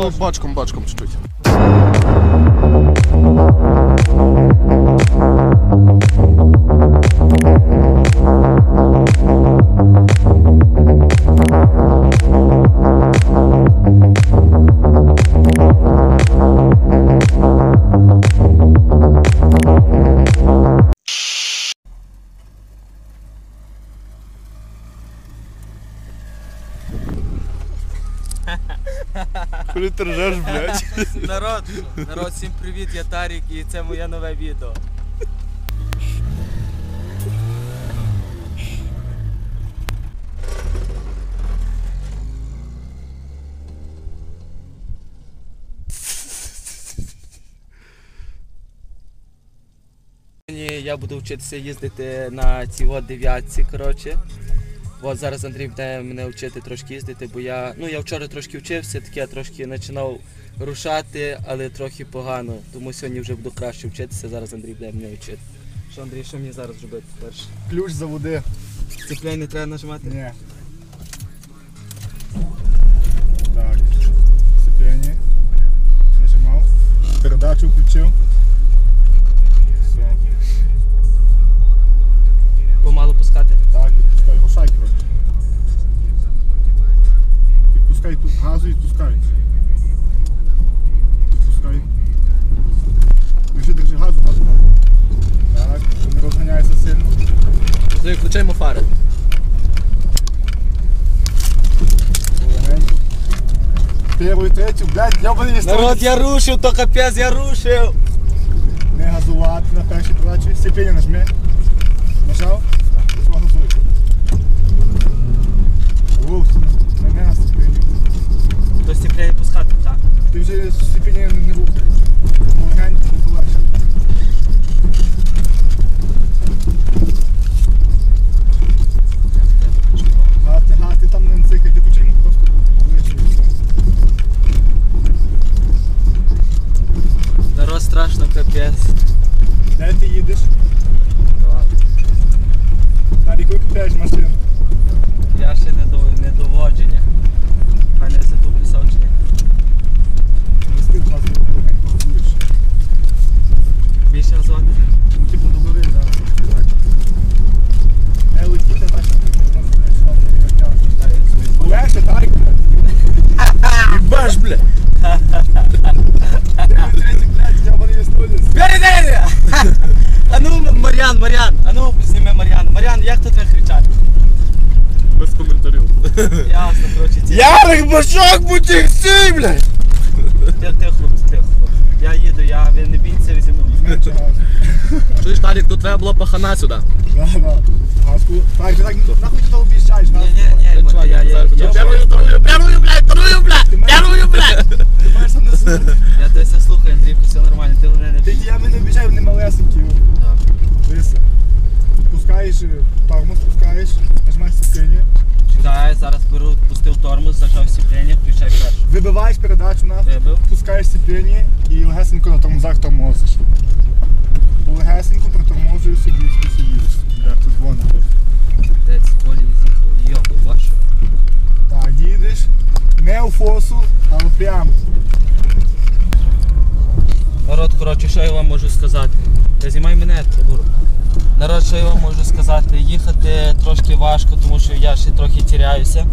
ну, бочком, бочком чуть-чуть. Коли ти ржеш, блядь. Народ, народ, всім привіт, я Тарік і це моє нове відео. Я буду вчитися їздити на цій от дев'ятці, коротше. От зараз Андрій буде мене вчити трошки їздити, бо я. Ну я вчора трошки вчився, таке трошки починав рушати, але трохи погано. Тому сьогодні вже буду краще вчитися. Зараз Андрій буде мене вчити. Що Андрій, що мені зараз робити перше? Ключ заводи. Цепляй не треба нажимати? Ні. Так. Сцепление. Нажимав. Передачу включив. Все. Помалу пускати. Відпускай тут газу і відпускай. Відпускай. Держи, держи газу, газу. Так, не розганяйся сильно. Андрій, включаємо фари. Полегенько. Первую, третю, блядь, йобаний. Народ, я рушив, то капець, я рушив. Не газувати на першій передачі. Сцепление нажми. Нажав? Все, газуй. Воу, не, не на сцепление. То степляй пускати, так? Ти вже сцепление не, не рухаєш. Полегенько, полегше. Гати, гати, там не цикай, ти почему просто ближче і все. Народ страшно капець. Де ти їдеш? Ви машину. Я ще не до не доводження. Хай не затуплю сочення. Не стив нас газуєш. Більше назвати? Ну, типу, до да. так. Не летіти, так, що ти. Легше, так, блядь. Баш, блядь! А ну, Мар'ян, Мар'ян, а ну Мар'ян. Як тут не кричать? Без коментарів. Ясно, коротше, ці. Ярик башок будь стій, блядь! Тихо, тихо, хлопці, тихо. хлопці. Я їду, я ви не бійся візьму. Чуєш, Тарік, тут треба було пахана сюди. Да, да. Газку. Так, ти так, нахуй ти то об'їжджаєш, Ні, газку. ні, ні, Чувак, я, я, я, я, Первую, вторую, Вибиваєш передачу на Вибив. пускаєш сцепление і легесенько на тормозах тормозиш. Легесенько притормозуєш собі і собі їдеш. Як тут вон. Де ці полі з'їхав, йоку вашу. Так, їдеш не у фосу, але прямо. Народ, коротше, що я вам можу сказати? Та знімай мене, дур. Що я вам можу сказати? Їхати трошки важко, тому що я ще трохи тіряюся.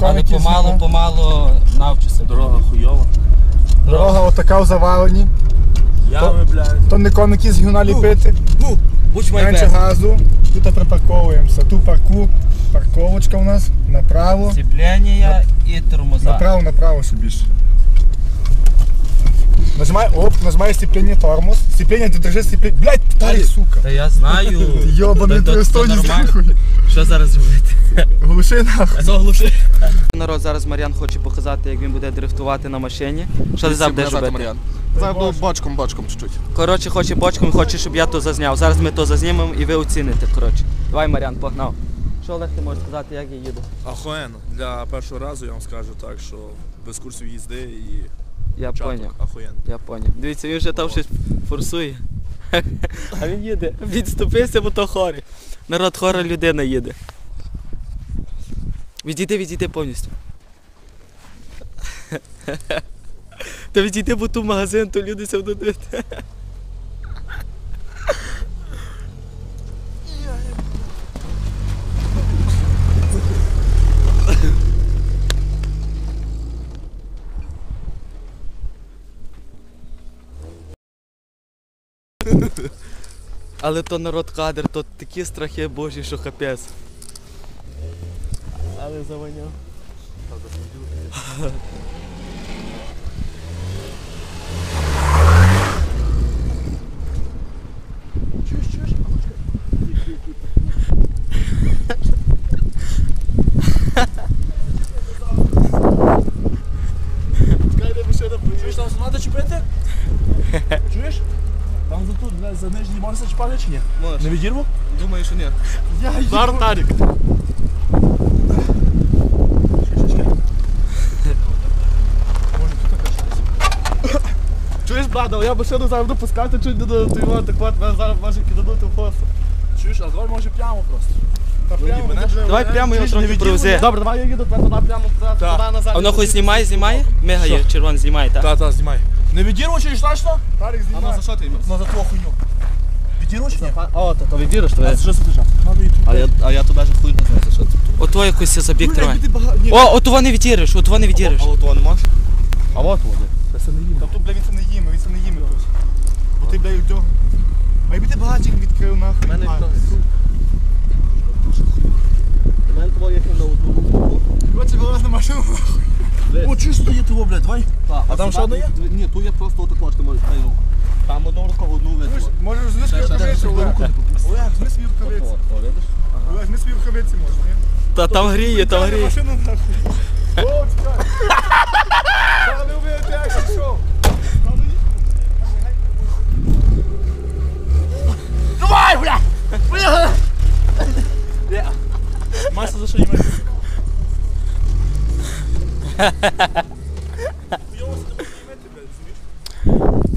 Але помалу-помалу навчуся. Дорога хуйова. Дорога отака в завалені. Ями, блядь. То не коники з гюна ліпити. Ну, будь мой Менше газу. Тут припарковуємося. Ту парку. Парковочка у нас. Направо. Сцеплення і тормоза. Направо, направо ще більше. Нажимай, оп, нажимай сцепление, тормоз. Сцепление, ты держи сцепление. Блять, Тарик, сука. Та я знаю. Ти йобаний та нормально. нахуй. Що зараз робити? Глуши нахуй. Заглуши. Народ, зараз Мар'ян хоче показати, як він буде дрифтувати на машині. Що ти зараз будеш робити? Зараз буду бочком, бочком чуть-чуть. Коротше, хоче бочком, хоче, щоб я то зазняв. Зараз ми то зазнімемо і ви оціните. Коротше. Давай, Мар'ян, погнав. Що Олег, ти можеш сказати, як я їду? Ахуєнно. Для першого разу я вам скажу так, що без курсів їзди і Я поняв. Я поняв. Дивіться, він вже там щось форсує. А він їде. Відступився, бо то хорий. Народ хора людина їде. Відійди, відійди повністю. Та відійди, бо ту магазин, то люди все будуть Але то народ кадр, то такі страхи божі, що капець. Але заваняв. Чуєш, там треба чіпити? Чуєш? Там за тут, за чіпати чи ні? Можеш. Не відірву? Думаю, що ні. Я Зараз Тарік. Чуєш, брата, я машину зараз буду пускати, чуть не до так от, мене зараз може киданути в фосу. Чуєш, а давай може прямо просто. прямо мене? Давай прямо його трохи привези. Добре, давай я їду, туди туди прямо туди, назад. А воно хоч знімає, знімає? Мигає, червоний знімає, так? Та, та, знімай. Не відірву чи точно? Тарик А ну за що ти йому? Ну за твою хуйню. Ні? О, то, то відіриш, то А що це тут. А я, а я то навіть хуй не знаю, за що це. Ото якось забіг триває. ти бага... О, от того не відіриш, от того не відіриш. А от того не можеш? А от вони. Та це не їм. Та тут, бля, він це не їме, він це не їме тут. Бо ти, бля, йдьо. А якби ти багатчик відкрив нахуй. мене А, У мене твоє на одну руку. Коротше, вилазь на машину. О, чисто стоїть його, блядь, давай. А там ще одне є? Ні, тут є просто отако, ти можеш дай руку. Там одну руку, одну видно. Можеш зни свою рукавицю, Олег. Олег, зни свій рукавиці. Олег, зни свій рукавиці можна, ні? Та там гріє, там гріє. машину нахуй. О, чекай. Та не вбити, як шоу.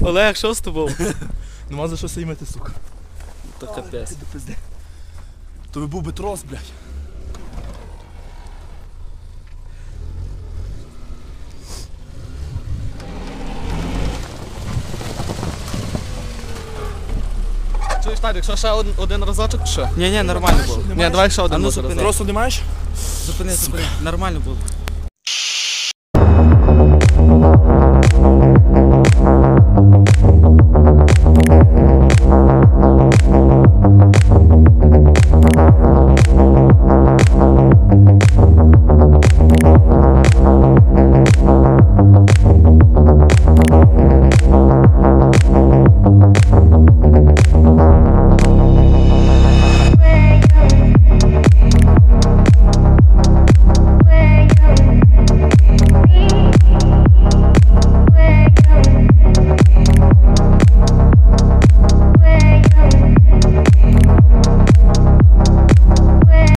Олег, що з тобою? Нема за що сеймити, сука. То капець. То би був би трос, блядь. Чуєш, Тарік, що ще один, один разочок чи що? Ні, ні, нормально було. Ні, давай ще А ну може зупини. разок. Тросу не маєш? Зупини, зупини. Нормально було.